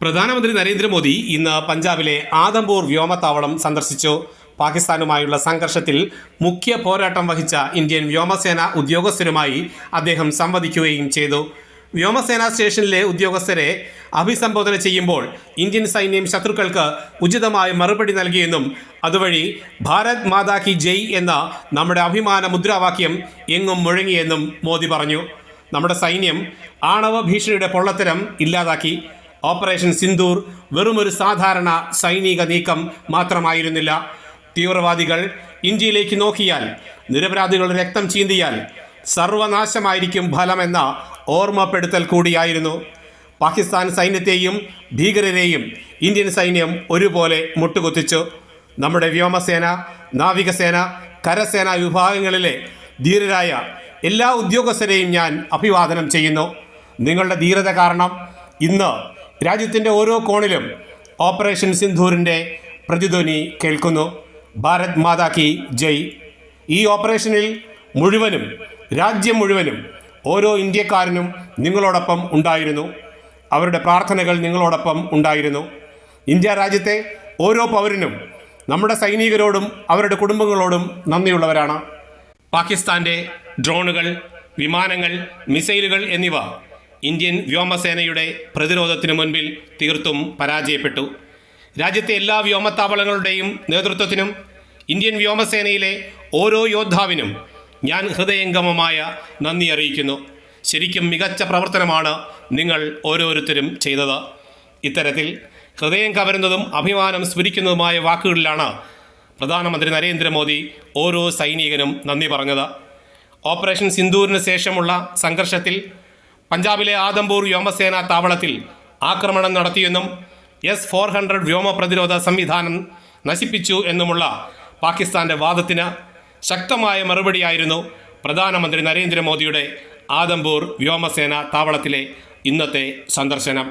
പ്രധാനമന്ത്രി നരേന്ദ്രമോദി ഇന്ന് പഞ്ചാബിലെ ആദംപൂർ വ്യോമത്താവളം സന്ദർശിച്ചു. പാകിസ്ഥാനുമായുള്ള സംഘർഷത്തിൽ മുഖ്യ പോരാട്ടം വഹിച്ച ഇന്ത്യൻ വ്യോമസേന ഉദ്യോഗസ്ഥരുമായി അദ്ദേഹം സംവദിക്കുകയും ചെയ്തു. വ്യോമസേനാ സ്റ്റേഷനിലെ ഉദ്യോഗസ്ഥരെ അഭിസംബോധന ചെയ്യുമ്പോൾ ഇന്ത്യൻ സൈന്യം ശത്രുക്കൾക്ക് ഉചിതമായ മറുപടി നൽകിയെന്നും അതുവഴി ഭാരത് മാതാ കി ജയ് എന്ന നമ്മുടെ അഭിമാന മുദ്രാവാക്യം എങ്ങും മുഴങ്ങിയെന്നും മോദി പറഞ്ഞു. നമ്മുടെ സൈന്യം ആണവ ഭീഷണിയുടെ പൊള്ളത്തരം ഇല്ലാതാക്കി. ഓപ്പറേഷൻ സിന്ദൂർ വെറും ഒരു സാധാരണ സൈനിക നീക്കം മാത്രമായിരുന്നില്ല. തീവ്രവാദികൾ ഇന്ത്യയിലേക്ക് നോക്കിയാൽ നിരപരാധികളുടെ രക്തം ചീന്തിയാൽ സർവനാശമായിരിക്കും ഫലമെന്ന ഓർമ്മപ്പെടുത്തൽ കൂടിയായിരുന്നു. പാകിസ്ഥാൻ സൈന്യത്തെയും ഭീകരരെയും ഇന്ത്യൻ സൈന്യം ഒരുപോലെ മുട്ടുകുത്തിച്ചു. നമ്മുടെ വ്യോമസേന നാവികസേന കരസേന വിഭാഗങ്ങളിലെ ധീരരായ എല്ലാ ഉദ്യോഗസ്ഥരെയും ഞാൻ അഭിവാദനം ചെയ്യുന്നു. നിങ്ങളുടെ ധീരത കാരണം ഇന്ന് രാജ്യത്തിന്റെ ഓരോ കോണിലും ഓപ്പറേഷൻ സിന്ധൂരിന്റെ പ്രതിധ്വനി കേൾക്കുന്നു. ഭാരത് മാതാ കി ജയ്. ഈ ഓപ്പറേഷനിൽ മുഴുവനും രാജ്യം മുഴുവനും ഓരോ ഇന്ത്യക്കാരനും നിങ്ങളോടൊപ്പം ഉണ്ടായിരുന്നു. അവരുടെ പ്രാർത്ഥനകൾ നിങ്ങളോടൊപ്പം ഉണ്ടായിരുന്നു. ഇന്ത്യ രാജ്യത്തെ ഓരോ പൗരനും നമ്മുടെ സൈനികരോടും അവരുടെ കുടുംബങ്ങളോടും നന്ദിയുള്ളവരാണ്. പാകിസ്ഥാന്റെ ഡ്രോണുകൾ വിമാനങ്ങൾ മിസൈലുകൾ എന്നിവ ഇന്ത്യൻ വ്യോമസേനയുടെ പ്രതിരോധത്തിനു മുൻപിൽ തീർത്തും പരാജയപ്പെട്ടു. രാജ്യത്തെ എല്ലാ വ്യോമത്താവളങ്ങളുടെയും നേതൃത്വത്തിനും ഇന്ത്യൻ വ്യോമസേനയിലെ ഓരോ യോദ്ധാവിനും ഞാൻ ഹൃദയംഗമമായ നന്ദി അറിയിക്കുന്നു. ശരിക്കും മികച്ച പ്രവർത്തനമാണ് നിങ്ങൾ ഓരോരുത്തരും ചെയ്തത്. ഇത്തരത്തിൽ ഹൃദയം കവരുന്നതും അഭിമാനം സ്ഫുരിക്കുന്നതുമായ വാക്കുകളിലാണ് പ്രധാനമന്ത്രി നരേന്ദ്രമോദി ഓരോ സൈനികനും നന്ദി പറഞ്ഞത്. ഓപ്പറേഷൻ സിന്ദൂരിന് ശേഷമുള്ള സംഘർഷത്തിൽ പഞ്ചാബിലെ ആദംപൂർ വ്യോമസേന താവളത്തിൽ ആക്രമണം നടത്തിയെന്നും എസ് ഫോർ ഹൺഡ്രഡ് വ്യോമ പ്രതിരോധ സംവിധാനം നശിപ്പിച്ചു എന്നുമുള്ള പാകിസ്ഥാന്റെ വാദത്തിന് ശക്തമായ മറുപടിയായിരുന്നു പ്രധാനമന്ത്രി നരേന്ദ്രമോദിയുടെ ആദംപൂർ വ്യോമസേന താവളത്തിലെ ഇന്നത്തെ സന്ദർശനം.